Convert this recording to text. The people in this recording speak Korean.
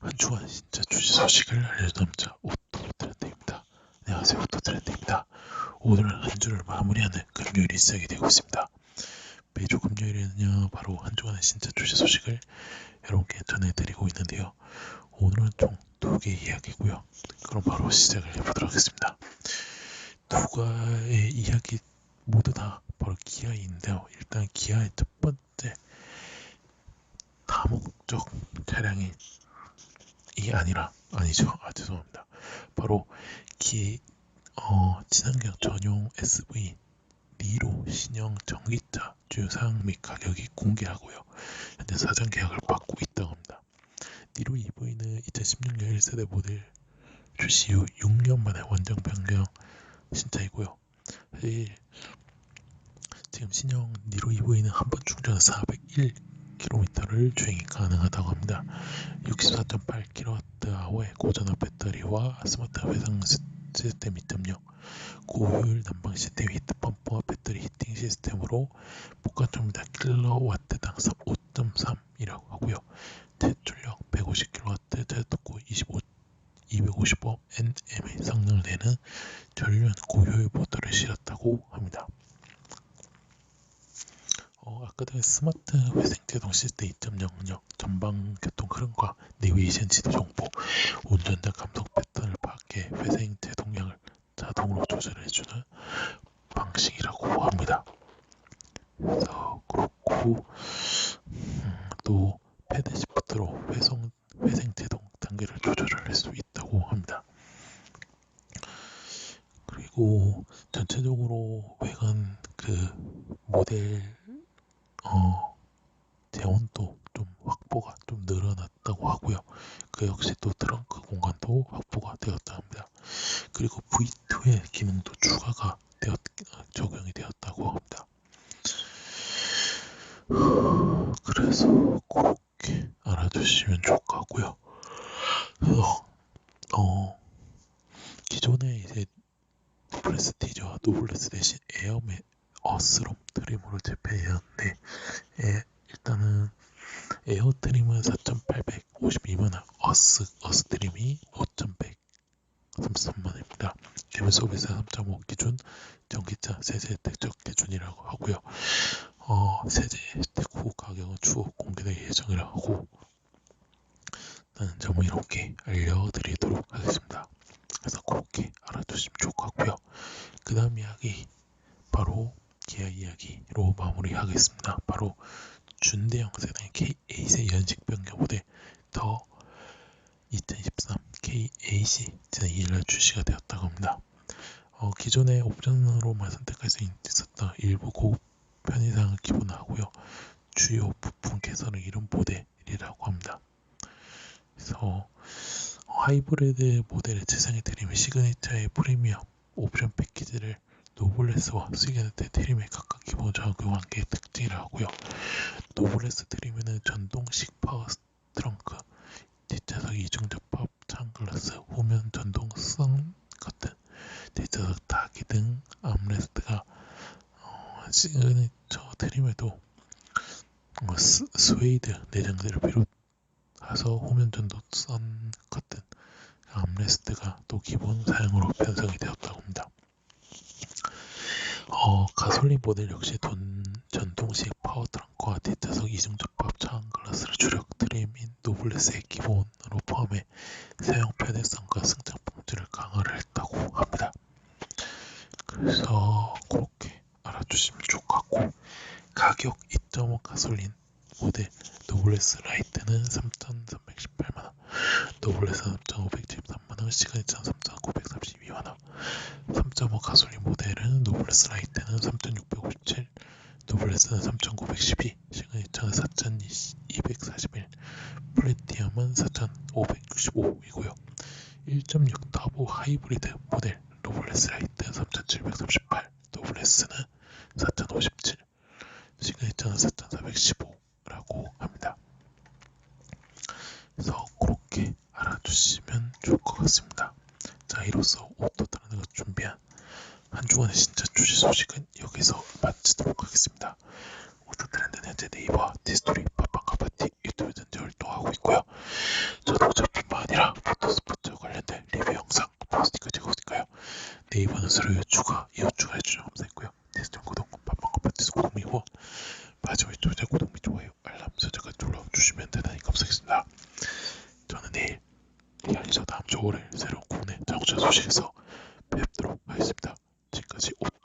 한 주간 진짜 주식 소식을 알려드립니다. 오토 트렌드입니다. 안녕하세요. 오토 트렌드입니다. 오늘은 한 주를 마무리하는 금요일이 시작이 되고 있습니다. 매주 금요일에는요, 바로 한 주간의 진짜 주식 소식을 여러분께 전해드리고 있는데요. 오늘은 총 두 개의 이야기고요. 그럼 바로 시작을 해보도록 하겠습니다. 두 가의 이야기 모두 다 바로 기아인데요. 일단 기아의 첫 번째 다목적 차량이 이 아니라 아니죠. 아 죄송합니다. 바로 기 어, 친환경 전용 SV 니로 신형 전기차 주요 사양 및 가격이 공개하고요. 현재 사전 계약을 받고 있다고 합니다. 니로 EV는 2016년 1세대 모델 출시 후 6년 만에 원정 변경 신차이고요. 사실 지금 신형 니로 EV는 한 번 충전 401km를 주행이 가능하다고 합니다. 64.8kWh의 고전압 배터리와 스마트 회상 시스템 2.0, 고효율 난방 시스템 히트펌프와 배터리 히팅 시스템으로 복합전기다 킬로와트당 5.3이라고 하고요. 제출력 150kW, 제속도 25, 255 Nm의 성능을 내는 전륜 고효율 모터를 실었다고 합니다. 어, 아까 전에 스마트 회생제동 시스템 2.0력 전방 교통 흐름과 내비게이션 지도 정보, 운전자 감속 패턴을 파악해 회생 제동량을 자동으로 조절해주는 방식이라고 합니다. 그래서 그렇고 음, 또 패드 시프트로 회송, 회생 제동 단계를 조절할 수 있다고 합니다. 그리고 전체적으로 외관 그 모델 어, 재원도 좀 확보가 좀 늘어났다고 하고요. 그 역시 또 트렁크 공간도 확보가 되었다 합니다. 그리고 V2의 기능도 추가가 되었, 적용이 되었다고 합니다. 그래서 그렇게 알아주시면 같고요. 그래서 어, 기존에 이제 프레스티저와 노블레스 대신 에어맨 어스롬 트림으로 재배했는데 에, 일단은 에어 트림은 4,852만원 어스 어스 트림이 5,133만원입니다. 기본 서비스 3.5 기준 전기차 세제 혜택적 기준이라고 하고요. 어, 세제 혜택 후 가격은 추후 공개될 예정이라고 하고 나는 점을 이렇게 알려드리도록 하겠습니다. 그래서 그렇게 알아두시면 좋을 것 같고요. 그 다음 이야기 바로 기아 이야기로 마무리하겠습니다. 바로 준대형 세단 K8의 연식 변경 모델 더2023 K8이 지난 2일날 출시가 되었다고 합니다. 어, 기존의 옵션으로만 선택할 수 있었던 일부 고급 편의상을 기본하고요. 주요 부품 개선을 이룬 모델이라고 합니다. 그래서 하이브리드 모델을 재생해 드리면 시그니처의 프리미엄 옵션 패키지를 노블레스와 시게네트 트림에 각각 기본 적용한 게 특징이라고요. 노블레스 트림에는 전동식 파워 트렁크, 뒷좌석 이중 접합 창글라스, 후면 전동 선 같은 뒷좌석 타기 등 암레스트가 어, 시그니처 트림에도 어, 스, 스웨이드 내장재를 비롯해서 후면 전동 선 같은 암레스트가 또 기본 사양으로 편성이 되었다고 합니다. 어, 가솔린 모델 역시 돈, 전동식 파워 트렁크와 뒷좌석 이중 접합 차원 글라스를 주력 트림인 노블레스의 기본으로 포함해 사용 편의성과 승장 품질을 강화를 했다고 합니다. 그래서 그렇게 알아주시면 좋을 것 같고 가격 2.5 가솔린 모델 노블레스 라이트는 3,318만원 노블레스 3,573만원 시그니처 3,932만원 3.5 가솔린 모델은 노블레스 라이트는 3,657 노블레스는 3,912 시그니처는 4,241 플래티엄은 4,565 이고요 1.6 터보 하이브리드 모델 노블레스 라이트 3,738 노블레스는 4,057 시그니처는 4,415 라고 합니다. 그래서 주시면 좋을 것 같습니다. 자 이로써 오토타르가 준비한 한 주간의 신차 주식 소식은 여기서 마치도록 하겠습니다. 오토트렌드는 현재 네이버, 디스토리, 팝빵카파티, 유튜브 전재를 또 하고 있고요. 저도 저뿐만 아니라 포토스포츠 관련된 리뷰 영상 포스팅을 찍고 있으니까요. 네이버는 서류 추가, 이웃 추가해주셔서 감사했고요. 디스토리 구독, 팝빵카파티에서 구독 및 후원, 마지막 유튜브 구독 열차 주 월요일 새로운 국내 정차 소식에서 뵙도록 하겠습니다. 지금까지 옷